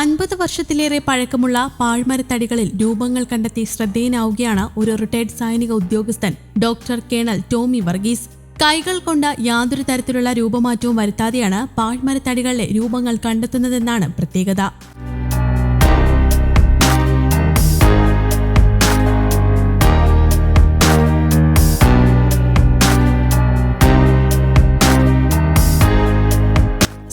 അൻപത് വർഷത്തിലേറെ പഴക്കമുള്ള പാഴ്മരത്തടികളിൽ രൂപങ്ങൾ കണ്ടെത്തി ശ്രദ്ധേയനാവുകയാണ് ഒരു റിട്ടയർഡ് സൈനിക ഉദ്യോഗസ്ഥൻ ഡോക്ടർ കേണൽ ടോമി വർഗീസ്. കൈകൾ കൊണ്ട് യാതൊരു തരത്തിലുള്ള രൂപമാറ്റവും വരുത്താതെയാണ് പാഴ്മരത്തടികളിലെ രൂപങ്ങൾ കണ്ടെത്തുന്നതെന്നാണ് പ്രത്യേകത.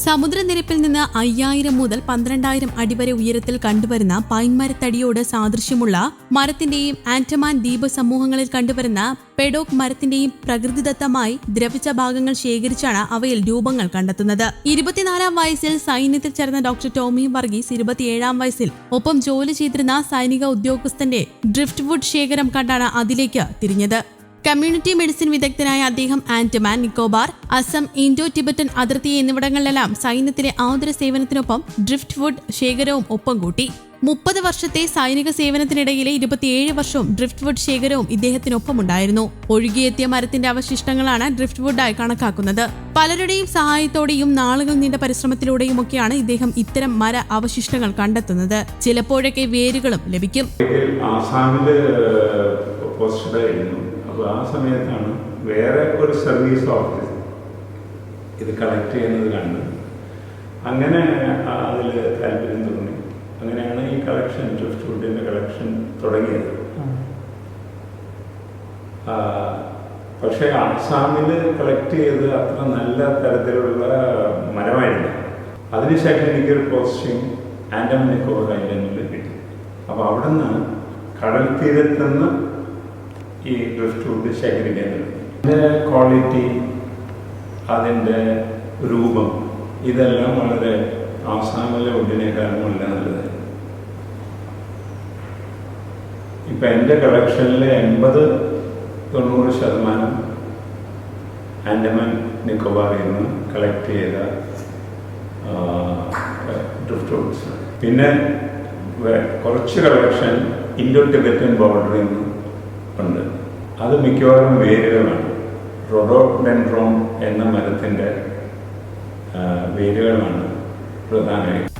സമുദ്രനിരപ്പിൽ നിന്ന് അയ്യായിരം മുതൽ പന്ത്രണ്ടായിരം അടി വരെ ഉയരത്തിൽ കണ്ടുവരുന്ന പൈൻമരത്തടിയോട് സാദൃശ്യമുള്ള മരത്തിന്റെയും ആൻഡമാൻ ദ്വീപ് സമൂഹങ്ങളിൽ കണ്ടുവരുന്ന പെഡോക് മരത്തിന്റെയും പ്രകൃതിദത്തമായി ദ്രവിച്ച ഭാഗങ്ങൾ ശേഖരിച്ചാണ് അവയിൽ രൂപങ്ങൾ കണ്ടെത്തുന്നത്. ഇരുപത്തിനാലാം വയസ്സിൽ സൈന്യത്തിൽ ചേർന്ന ഡോക്ടർ ടോമി വർഗീസ് ഇരുപത്തിയേഴാം വയസ്സിൽ ഒപ്പം ജോലി ചെയ്തിരുന്ന സൈനിക ഉദ്യോഗസ്ഥന്റെ ഡ്രിഫ്റ്റ് വുഡ് ശേഖരം കണ്ടാണ് അതിലേക്ക് തിരിഞ്ഞത്. കമ്മ്യൂണിറ്റി മെഡിസിൻ വിദഗ്ധനായ അദ്ദേഹം ആൻഡമാൻ നിക്കോബാർ അസം ഇൻഡോ ടിബറ്റൻ അതിർത്തി എന്നിവിടങ്ങളിലെല്ലാം സൈന്യത്തിലെ ആതുര സേവനത്തിനൊപ്പം ഡ്രിഫ്റ്റ് വുഡ് ശേഖരവും ഒപ്പം കൂട്ടി. മുപ്പത് വർഷത്തെ സൈനിക സേവനത്തിനിടയിലെ ഇരുപത്തിയേഴ് വർഷവും ഡ്രിഫ്റ്റ് വുഡ് ശേഖരവും ഇദ്ദേഹത്തിനൊപ്പമുണ്ടായിരുന്നു. ഒഴുകിയെത്തിയ മരത്തിന്റെ അവശിഷ്ടങ്ങളാണ് ഡ്രിഫ്റ്റ് വുഡായി കണക്കാക്കുന്നത്. പലരുടെയും സഹായത്തോടെയും നാളുകൾ നീണ്ട പരിശ്രമത്തിലൂടെയുമൊക്കെയാണ് ഇദ്ദേഹം ഇത്തരം മര അവശിഷ്ടങ്ങൾ കണ്ടെത്തുന്നത്. ചിലപ്പോഴൊക്കെ വേരുകളും ലഭിക്കും. അപ്പോൾ ആ സമയത്താണ് വേറെ ഒരു സർവീസ് ഓഫീസ് ഇത് കളക്ട് ചെയ്യുന്നത് കണ്ട് അങ്ങനെ അതിൽ താല്പര്യം തുടങ്ങി അങ്ങനെയാണ് ഈ കളക്ഷൻ ഡ്രിഫ്റ്റ് ഫുഡിന്റെ കളക്ഷൻ തുടങ്ങിയത്. പക്ഷേ ആസാമിൽ കളക്ട് ചെയ്ത് അത്ര നല്ല തരത്തിലുള്ള മരമായിരുന്നു അതിനുശേഷം എനിക്കൊരു പോസ്റ്റിംഗ് ആൻഡമാൻ നിക്കോബർ ഐലൻഡിൽ കിട്ടി. അപ്പോൾ അവിടെ നിന്ന് കടൽ തീരത്തുനിന്ന് ഈ ഡ്രിഫ്റ്റ് വുഡ് ശേഖരിക്കേണ്ടത്. അതിന്റെ ക്വാളിറ്റി അതിന്റെ രൂപം ഇതെല്ലാം വളരെ ആസാമിലെ വുഡിനേക്കാളും വളരെ നല്ലത്. ഇപ്പം എന്റെ കളക്ഷനിലെ എൺപത് തൊണ്ണൂറ് ശതമാനം ആൻഡമാൻ നിക്കോബാറിൽ നിന്ന് കളക്ട് ചെയ്ത ഡ്രിഫ്റ്റ് വുഡ്സ് പിന്നെ കുറച്ച് കളക്ഷൻ ഇൻഡോ ടിബറ്റൻ ബോർഡറിൽ നിന്ന് ഉണ്ട്. അത് മിക്കവാറും വേരുകളാണ്. റൊഡോഡെൻഡ്രോൺ എന്ന മരത്തിന്റെ വേരുകളാണ്.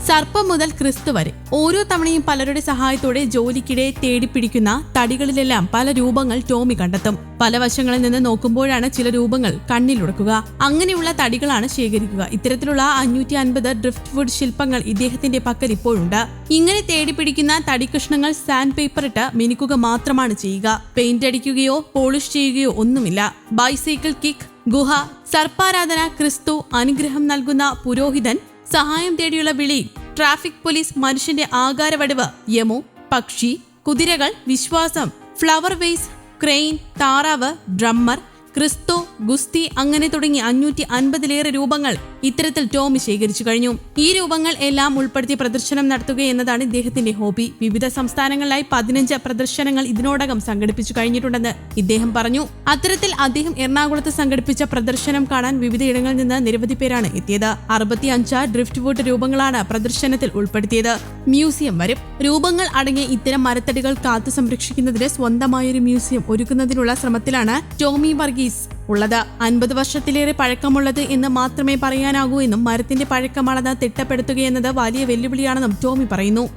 സർപ്പം മുതൽ ക്രിസ്തു വരെ ഓരോ തവണയും പലരുടെ സഹായത്തോടെ ജോലിക്കിടെ തേടിപ്പിടിക്കുന്ന തടികളിലെല്ലാം പല രൂപങ്ങൾ ടോമി കണ്ടെത്തും. പല വശങ്ങളിൽ നിന്ന് നോക്കുമ്പോഴാണ് ചില രൂപങ്ങൾ കണ്ണിലുടക്കുക. അങ്ങനെയുള്ള തടികളാണ് ശേഖരിക്കുക. ഇത്തരത്തിലുള്ള അഞ്ഞൂറ്റി അൻപത് ഡ്രിഫ്റ്റ് വുഡ് ശില്പങ്ങൾ ഇദ്ദേഹത്തിന്റെ പക്കൽ ഇപ്പോഴുണ്ട്. ഇങ്ങനെ തേടിപ്പിടിക്കുന്ന തടികഷ്ണങ്ങൾ സാൻഡ് പേപ്പർ ഇട്ട് മിനുക്കുക മാത്രമാണ് ചെയ്യുക. പെയിന്റ് അടിക്കുകയോ പോളിഷ് ചെയ്യുകയോ ഒന്നുമില്ല. ബൈസൈക്കിൾ കിക്ക് ഗുഹ സർപ്പാരാധന ക്രിസ്തു അനുഗ്രഹം നൽകുന്ന പുരോഹിതൻ സഹായം തേടിയുള്ള വിളി ട്രാഫിക് പോലീസ് മനുഷ്യന്റെ ആകാരവടിവ് യമു പക്ഷി കുതിരകൾ വിശ്വാസം ഫ്ലവർ വേസ് ക്രെയിൻ താറാവ് ഡ്രമ്മർ ക്രിസ്തു ഗുസ്തി അങ്ങനെ തുടങ്ങി അഞ്ഞൂറ്റി അൻപതിലേറെ രൂപങ്ങൾ ഇത്തരത്തിൽ ടോമി ശേഖരിച്ചു കഴിഞ്ഞു. ഈ രൂപങ്ങൾ എല്ലാം ഉൾപ്പെടുത്തി പ്രദർശനം നടത്തുക എന്നതാണ് ഇദ്ദേഹത്തിന്റെ ഹോബി. വിവിധ സംസ്ഥാനങ്ങളിലായി പതിനഞ്ച് പ്രദർശനങ്ങൾ ഇതിനോടകം സംഘടിപ്പിച്ചു കഴിഞ്ഞിട്ടുണ്ടെന്ന് ഇദ്ദേഹം പറഞ്ഞു. അത്തരത്തിൽ അദ്ദേഹം എറണാകുളത്ത് സംഘടിപ്പിച്ച പ്രദർശനം കാണാൻ വിവിധയിടങ്ങളിൽ നിന്ന് നിരവധി പേരാണ് എത്തിയത്. അറുപത്തി അഞ്ച് ഡ്രിഫ്റ്റ് വോട്ട് രൂപങ്ങളാണ് പ്രദർശനത്തിൽ ഉൾപ്പെടുത്തിയത്. മ്യൂസിയം വരും. രൂപങ്ങൾ അടങ്ങിയ ഇത്തരം മരത്തടികൾ കാത്തു സംരക്ഷിക്കുന്നതിന് സ്വന്തമായൊരു മ്യൂസിയം ഒരുക്കുന്നതിനുള്ള ശ്രമത്തിലാണ് ടോമി വർഗീസ് ഉള്ളത് അൻപത് വർഷത്തിലേറെ പഴക്കമുള്ളത് എന്ന് മാത്രമേ പറയാനാകൂ എന്നും മരത്തിന്റെ പഴക്കമാണെന്ന് തിട്ടപ്പെടുത്തുകയെന്നത് വലിയ വെല്ലുവിളിയാണെന്നും ടോമി പറയുന്നു.